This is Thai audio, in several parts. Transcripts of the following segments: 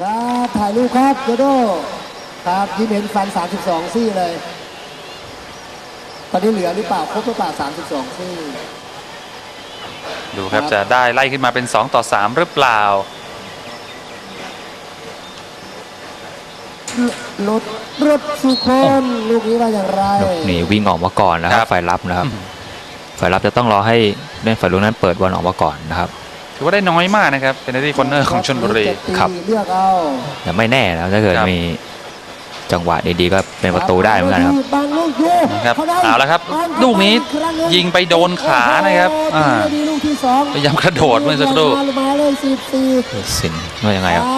ครับถ่ายรูปครับโดโดครับยิ้มเห็นฟัน 32 ซี่เลย ตอนนี้เหลือหรือเปล่าครบหรือเปล่า32 ซี่ ดูครับจะได้ไล่ขึ้นมาเป็น 2 ต่อ 3 หรือเปล่า รถรถสุคนลูกนี้ว่าอย่างไรลูกนี้วิ่งออกมาก่อนนะคครัรับบฝ่ายรับนะครับ ฝ่ายรับจะต้องรอให้เล่นฝ่ายลุกนั้นเปิดบอลออกมาก่อนนะครับ ถือว่าได้น้อยมากนะครับ เป็นที่คอนเนอร์ของชนบุรีจะตีครับเลือกเอาแต่ไม่แน่นะครับถ้าเกิดครับ มีจังหวะดีๆก็เป็นประตูได้เหมือนกันครับบางลูกอยู่นะครับขได้เอาละครับบางลูกนี้อีครั้หนึ่ยิงไปโดนขานะครับโอ้อ่าโหดีลูกที่สองพยายามกระโดดเมื่อสักครู่มามาเลยสิบสี่สินว่ายังไงครับเก้า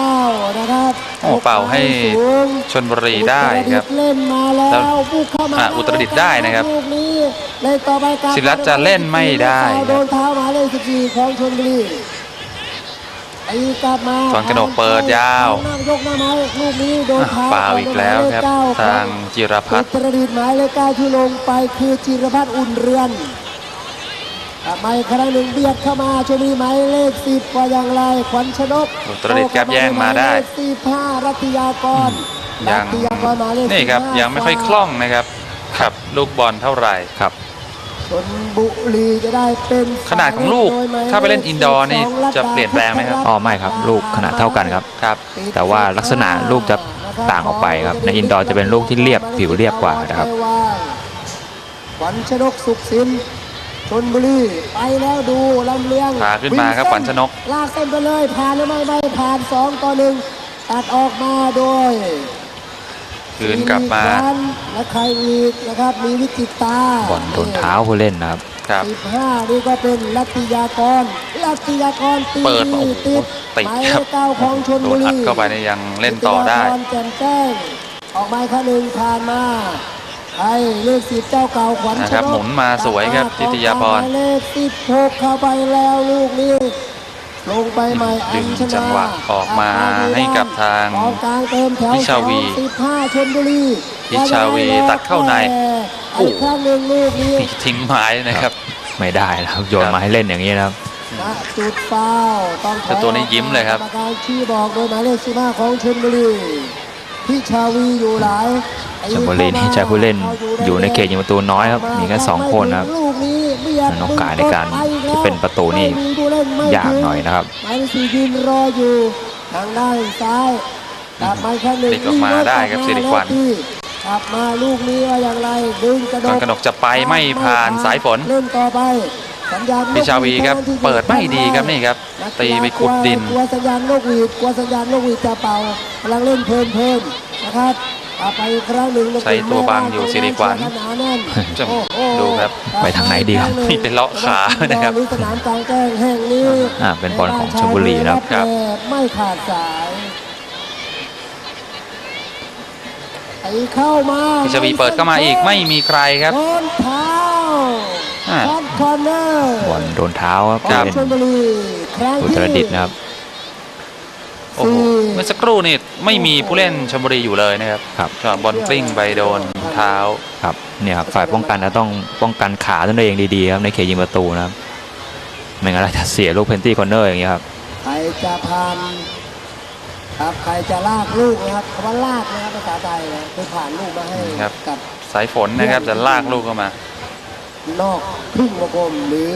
นะครับโอ้เป่าให้สูงชนบุรีได้ครับอุตดิตถ์เล่นมาแล้แล้ววบุกเข้ามาอะอุตรดิตถ์ได้นะครับลูกนี้เล่นต่อไปการศิริรัตน์จะเล่นไม่ได้ครับโดนเท้าหมายเลขสิบสี่ของชนบุรีไอ้กลับมาตอนกระโดดเปิดยาวยกหน้าไม้ลูกนี้โดนอะเท้าฟาวอีกแล้วครับ ทางจิรพัอุฒน์ตรดิตถ์หมายเลขเก้าที่ลงไปคือจิรพัฒน์อุ่นเรือน กลับมาอีกครั้งหนึ่งเบียดเข้ามาชมบุรีหมายเลขสิบว่าอย่างไรขวัญชนกอุตรดิตถ์ครับแย่งมาได้หยเลขสิบห้ารัตยากรยังรัตยากรหมายเลขนี่ครับ15ยังไม่ค่อยคล่องนะครับขับลูกบอลเท่าไหร่ครับชนบุรีจะได้เป็นขนาดของลูกถ้าไปเล่นอินดอร์นี่จะเปลี่ยนแปลงไหมครับอ๋อไม่ครับ ลูกขนาดเท่ากันครับครับ แต่ว่าลักษณะลูกจะต่างออกไปครับ ในอินดอร์จะเป็นลูกที่เรียบผิวเรียบกว่านะครับขวัญชนกสุขสิน ชนบุรีไปแล้วดูลำเลียงพาขึ้นมาครับวิ่งเส้ขวัญชนก ลากเส้นไปเลยผ่านหรือไม่ไม่ผ่านสองต่อหนึ่งตัดออกมาโดยคืนกลับมาสิริวัลย์และใครอีกนะครับมีวิจิตตาบอลโดนเท้าผู้เล่นนะครับครับสิบห้านี่ก็เป็นลัตติยากรลัตติยากรตีเปิดมาโอ้โหติดติดหมายครับเลขเก้าของชนโดบุนรีอัดเข้าไปเนี่ยยังเล่นต่อได้ลัตติยากรแจ่มแจ้งออกมาอีกครั้งหนึ่งผ่านมา ไอ้เลขสิบเจ้าเก่าขวัญชนะครับนกหมุนมาสวยครับทิติยาพรหมายเลขสิบหกเข้าไปแล้วลูกนี้ลงไปใหม่อัดึญงชนาจังหวะออกมาให้กับทางกองกลางเติมแถวพิชาวีสิบห้าชนบุรีพิชาวีตัดเข้าในโอ้ อีกครั้งหนึ่งลูกนี้ ทิ้งไม้นะครับ ไม่ได้นะครับโยนมาให้เล่นอย่างนี้นะครับ ณจุดฟาวล์ต้องถอยแต่ตัวนี้ยิ้มเลยครับ กรรมการชี้บอกโดยหมายเลขสิบห้าของชนบุรีพิ ชาวีอยู่หลายชลบุรีนี่ใช้ผู้เล่นอยู่ในเขตยิงประตูน้อยครับมีแค่สองคนนะครับลูกนี้เบียดโอกาสในการที่เป็นประตูนี่ไม่มีผู้เล่นไม่ยากถึงหน่อยนะครับหมายเลขสี่ยืนรออยู่ทางด้านซ้ายกลับมาอีกครั้งหนึ่งพลิกออกมาได้ครับสิริขวัญกลับมาลูกนี้ว่าอย่างไรดึงกระโดตอนดกระหนกจะไปไม่ผ่านสายฝนเล่นต่อไปสัญญาณพิชาวีครับเปิดไม่ดีครับนี่ครับ ตีไปขุดดิน กลัวสัญญาณนกหวีดกลัวสัญญาณนกหวีดจะเป่ากำลังเล่นเพลินเพลินๆนะครับกลับไปอีกครั้งหนึ่งใช้ตัวบังอยู่สิริขวัญหนาแน่นจะโอ้โหดูครับไปทางไหนดีครับนี่เป็นเลาะขานะครับหอสนามกลางแจ้งแห่งนี้อ่าเป็นบอลของชลบุรีนะครับครับไม่ขาดสายไอ้เข้ามาพิชาวีเปิดเข้ามาอีกไม่มีใครครับโดนเท้าอ่าบอลคอร์เนอร์บอลโดนเท้าครับครัผู้บเล่นชลบุรีครั้ง อุที่ตรดิตถ์นะครับโอ้โหเมื่อสักครู่นี่ไม่มีผู้เล่นชลบุรีอยู่เลยนะครับครับก็บอลกลิ้งไปโดนเท้าครับเนี่ยครับฝ่ายป้องกันจะต้องป้องกันขาตนเองดีๆครับในเขตยิงประตูนะครับไม่งั้นเราจะเสียลูกเพนตี้คอร์เนอร์อย่างเงี้ยครับใครจะผ่านครับใครจะลากลูกนะครับคำว่าลากนะครับภาษาไทยนะคือผ่านลูกมาให้ครับกับสายฝนนะครับจะลากลูกเข้ามานอกครึ่งวงกลมหรือ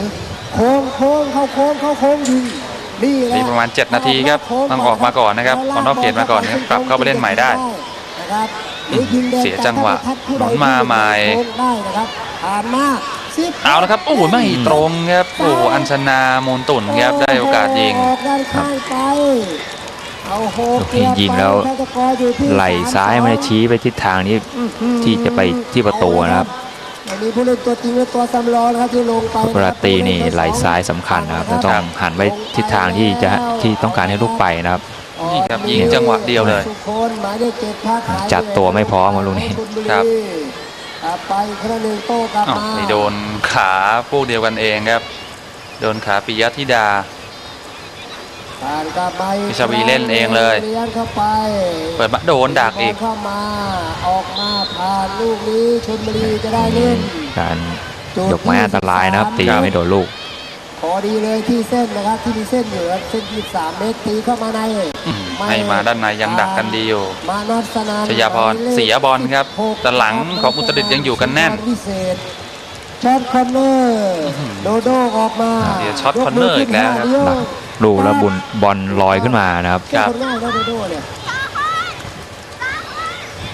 โค้งโค้งเข้าโค้งเข้าโค้งยิงนี่แหละมีประมาณ 7 นาทีครับต้องออกมาก่อนนะครับออกนอกเขตมาก่อนนะครับกลับเข้าไปเล่นใหม่ได้นะครับหรือยิงแดงเสียจังหวะจากผู้หนุนมาใหม่โค้งได้นะครับผ่านมาสิบเอาละครับโอ้โหไม่ตรงครับโอ้โหอัญชนามูลตุ่นครับได้โอกาสยิงออกด้านข้างไปเอาโหลูกนี้ยิงแล้วเกือบไปถ้าจะกออยู่ที่ไหล่ซ้ายไม่ได้ชี้ไปทิศทางนี้อื้อหือที่จะไปที่ประตูนะครับ อันนี้ผู้เล่นตัวจริงและตัวสำรองนะครับที่ลงไปปราตีนี่ไหล่ซ้ายสำคัญนะครับจะต้องหันไปทิศทางที่จะที่ต้องการให้ลูกไปนะครับ นี่ครับยิงจังหวะเดียวเลย สุคนหมายเลขเจ็ดค้าขายจัดตัวไม่พร้อมอะลูกนี้ครับ อะไปครั้งหนึ่งโต้กลับอ้าวมาไปโดนขาพวกเดียวกันเองครับ โดนขาปิยธิดาผ่านกลับไป พิชาวีเล่นเองเลยเลี้ยงเข้าไปเปิดมาโดนดักอีกเข้ามาออกมาผ่านลูกนี้ชลบุรีจะได้เล่นการยกไม้อันตรายนะครับ ตีไม่โดนลูกขพอดีเลยที่เส้นนะครับที่มีเส้นอยู่ครับเส้น23เมตรตีเข้ามาในอืมให้มาด้านในยังดักกันดีอยู่มานัสนานชยาพรเสียบอลครับแต่หลังของอุตรดิตถ์ยังอยู่กันแน่นวิเศษช็อตคอนเนอร์โดโดออกมาเดี๋ยวช็อตคอนเนอร์อีกแล้วครับ ยมืขึ้นลูกแล้วบุญบอลลอยขึ้นมานะครับแค่คนง่ายแล้วโดโดเนี่ย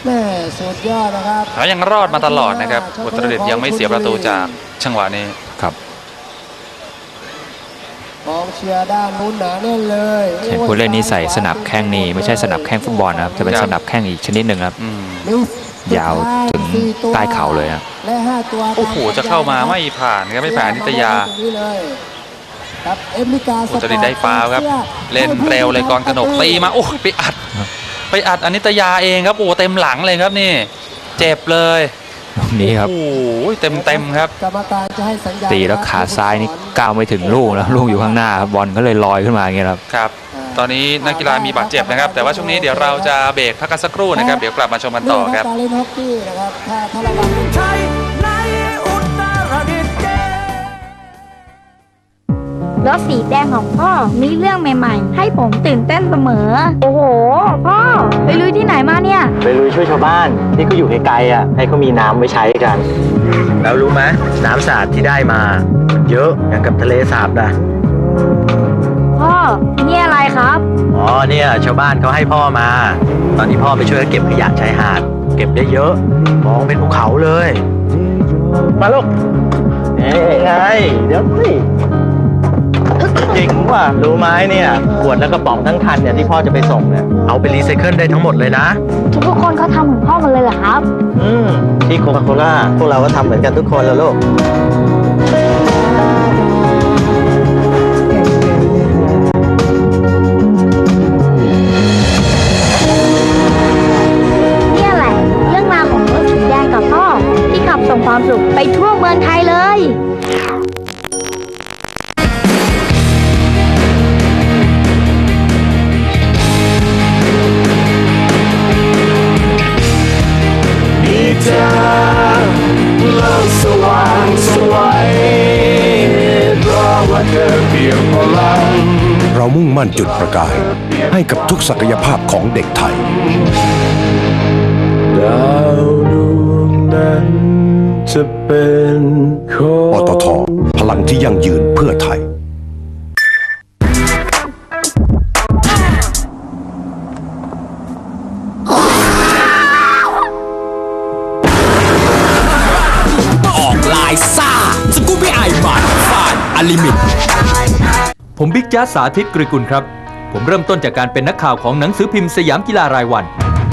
แม่สุดยอดนะครับเขายังรอดมาตลอดนะครับอุตรดิตถ์ยังไม่เสียประตูจากจังหวะนี้ครับกองเชียร์ด้านนู้นหนาแน่นเลยเห็นผู้เล่นนี้ใส่สนับแข้งนี่ไม่ใช่สนับแข้งฟุตบอลนะครับจะเป็นครับสนับแข้งอีกชนิดหนึ่งครับอืมมิสยาวถึงสี่ตัวใต้เข่าเลยนะและห้าตัวโอ้โหจะเข้ามาไม่ผ่านครับไม่ผ่านนิตยาตรงนี้เลย ครับเอฟริกาสปอุตรดิตถ์ได้ฟาวล์ครับ เล่นเร็วเลยกรกนกตีมาโอ้ยไปอัด ไปอัดอนิตยาเองครับโอ้เต็มหลังเลยครับนี่ เจ็บเลยลูกนี้ครับโอ้ยเต็มเต็มๆครับกรรมการจะให้สัญญาณตีแล้วขาซ้ายนี่ก้าวไม่ถึงลูกแล้วลูกอยู่ข้างหน้าครับบอลก็เลยลอยขึ้นมาอย่างเงี้ยครับครับ ตอนนี้นักกีฬามีบาดเจ็บนะครับ แต่ว่าช่วงนี้เดี๋ยวเราจะเบรกพักกันสักครู่นะครับเดี๋ยวกลับมาชมกันต่อครับ รถสีแดงของพ่อมีเรื่องใหม่ๆ ให้ผมตื่นเต้นเสมอ โอ้โห พ่อ ไปลุยที่ไหนมาเนี่ย ไปลุยช่วยชาวบ้านที่เขาอยู่ไกลๆอะ ให้เขามีน้ำไว้ใช้กัน แล้วรู้ไหมน้ำสะอาดที่ได้มา เยอะอย่างกับทะเลสาบนะพ่อนี่อะไรครับ อ๋อเนี่ยชาวบ้านเขาให้พ่อมา ตอนนี้พ่อไปช่วยเขาเก็บขยะชายหาด เก็บได้เยอะ มองเป็นภูเขาเลย มาลูกเอ้ยไงเดี๋ยวสิ จริงว่ะรู้ไหมเนี่ยขวดและกระป๋องทั้งคันเนี่ยที่พ่อจะไปส่งเนี่ยเอาไปรีไซเคิลได้ทั้งหมดเลยนะ ทุกๆคนเขาทำเหมือนพ่อหมดเลยเหรอครับ อืมที่โคคาโคล่าพวกเราก็ทำเหมือนกันทุกคนแล้วลูก เรามุ่งมั่นจุดประกาย ให้กับทุกศักยภาพของเด็กไทย ดาวดวงนั้นจะเป็นของ ปตท พลังที่ยั่งยืนเพื่อไทย ผมบิ๊กจ๊สสาธิตกริกุลครับ ผมเริ่มต้นจากการเป็นนักข่าวของหนังสือพิมพ์สยามกีฬารายวัน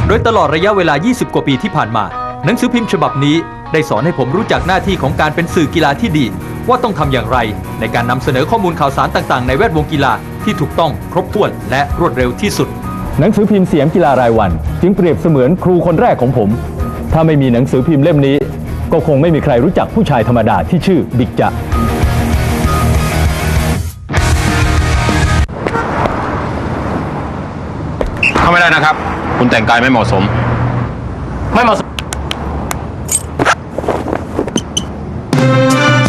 โดยตลอดระยะเวลา 20 กว่าปีที่ผ่านมา หนังสือพิมพ์ฉบับนี้ ได้สอนให้ผมรู้จักหน้าที่ของการเป็นสื่อกีฬาที่ดี ว่าต้องทำอย่างไร ในการนำเสนอข้อมูลข่าวสารต่างๆ ในแวดวงกีฬาที่ถูกต้องครบถ้วนและรวดเร็วที่สุด หนังสือพิมพ์สยามกีฬารายวัน จึงเปรียบเสมือนครูคนแรกของผม ถ้าไม่มีหนังสือพิมพ์เล่มนี้ ก็คงไม่มีใครรู้จักผู้ชายธรรมดาที่ชื่อบิ๊กจ๊ะ เข้าไม่ได้นะครับ คุณแต่งกายไม่เหมาะสม ไม่เหมาะสม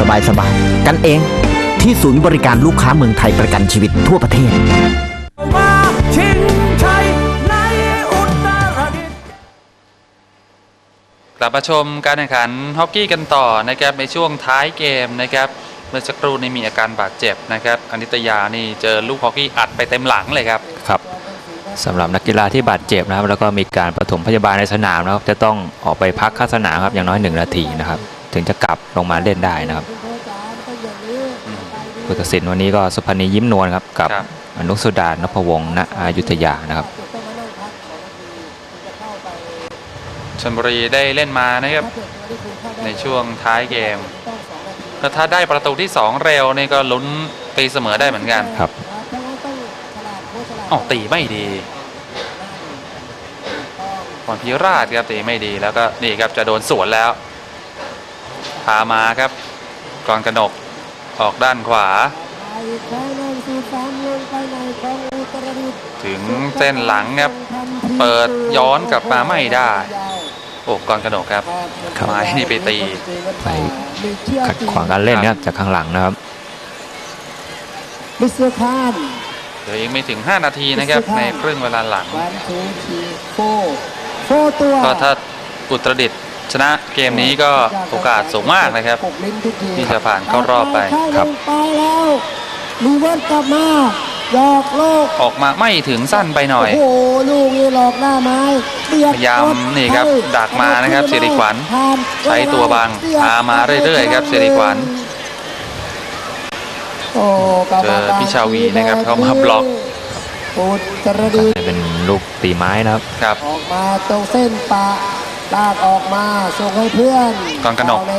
สบายสบายๆกันเองที่ศูนย์บริการลูกค้าเมืองไทยประกันชีวิตทั่วประเทศ มาชิงชัยในอุตรดิตถ์ กลับมาชมการแข่งขันฮอกกี้กันต่อนะครับในช่วงท้ายเกมนะครับเมื่อสักครู่นี้มีอาการบาดเจ็บนะครับอนิตยานี่เจอลูกฮอกกี้อัดไปเต็มหลังเลยครับ ครับ สำหรับนักกีฬาที่บาดเจ็บนะครับ แล้วก็มีการปฐมพยาบาลในสนามนะครับ จะต้องออกไปพักข้างสนามครับอย่างน้อยหนึ่งนาทีนะครับ ถึงจะกลับลงมาเล่นได้นะครับผู้ตัดสินวันนี้ก็สุพรรณียิ้มนวลครับกับครับ อนุสุดานพวงศ์ณอยุธยานะครับ ชลบุรีได้เล่นมานะครับในช่วงท้ายเกมก็ถ้าได้ประตูที่ 2 เร็วนี่ก็ลุ้นตีเสมอได้เหมือนกัน ครับ อ๋อตีไม่ดีพรพิราชครับตีไม่ดีแล้วก็นี่ครับจะโดนสวนแล้วพามาครับกรกนกออกด้านขวา ถึงเส้นหลังครับเปิดย้อนกลับมาไม่ได้โอ้กรกนกครับครับไม้นี่ไปตีไปขัดขวางการเล่นนะครับจากข้างหลังนะครับมิสเตอร์คาน เหลืออีกไม่ถึง 5 นาทีนะครับ ในครึ่งเวลาหลัง วันทูทีโฟโฟตัวก็ถ้าอุตรดิตถ์ชนะเกมนี้ก็โอกาสสูงมากนะครับปกลิ้นทุกทีที่จะผ่านเข้ารอบไปครับไปแล้วรีเวิร์สกลับมาหยอกโลกออกมาไม่ถึงสั้นไปหน่อย โอ้โหลูกนี้หลอกหน้าไม้เบียดพยายามนี่ครับให้ดักมานะครับสิริขวัญผ่านใช้ตัวบังพามาเรื่อยๆครับสิริขวัญโอ้กรรม เจอการพิชาวีนะครับเข้ามาบล็อกอุตรดิตถ์เป็นลูกตีไม้นะครับครับออกมาตรงเส้นปะลากออกมาส่งให้เพื่อนกองกนกเอาใน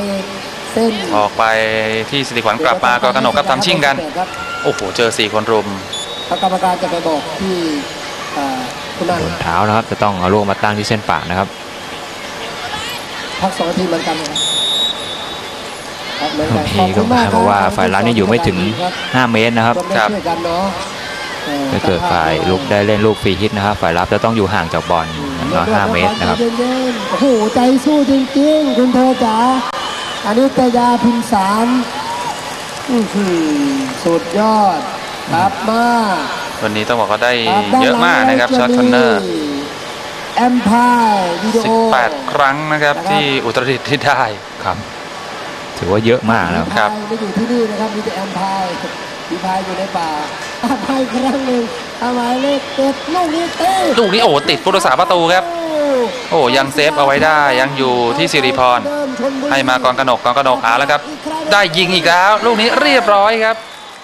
เส้นออกไปที่สิริขวัญกลับมาก็กนกกับทำชิ่งกันครับโอ้โหเจอ4คนรุมแล้วกรรมการจะไปบอกที่อ่าคุณนันโดนเท้านะครับ จะต้องเอาลูกมาตั้งที่เส้นปากนะครับ พักสองนาทีเหมือนกันนะครับ ครับเหมือนกันทีก็หมายความว่าฝ่ายรับนี่อยู่ไม่ถึง 5 เมตรนะครับร่วมแรงช่วยกันเนาะออถ้าเกิดฝ่ายลุกได้เล่นลูกฟรีฮิตนะครับ ฝ่ายรับจะต้องอยู่ห่างจากบอลอย่างน้อย5เมตรนะครับเย็นๆโอ้โหใจสู้จริงๆ คุณเธอจ๋าอันนี้ตยาพิมสารอื้อหือสุดยอดกลับมาวันนี้ต้องบอกว่าได้ครับด้นเยอะมากนะครับหลังช็อตคอนเนอร์แอมพายวิดีโอ18ครั้งนะครับนะครับที่อุตรดิตถ์ที่ได้ครับ ถือว่าเยอะมากนะครับครับไม่อยู่ที่นี่นะครับ มีแต่แอมพายมีพายอยู่ในป่าแอมพายครั้งหนึ่งทำหมายเลขเจ็ดลูกนี้เต้ลูกนี้โอ้ติดผู้รักษาประตูครับ โอ้ยังเซฟเอาไว้ได้ยังอยู่ที่สิริพรให้มากองกนกกองกนกอาแล้วครับ ได้ยิงอีกแล้ว ลูกนี้เรียบร้อยครับ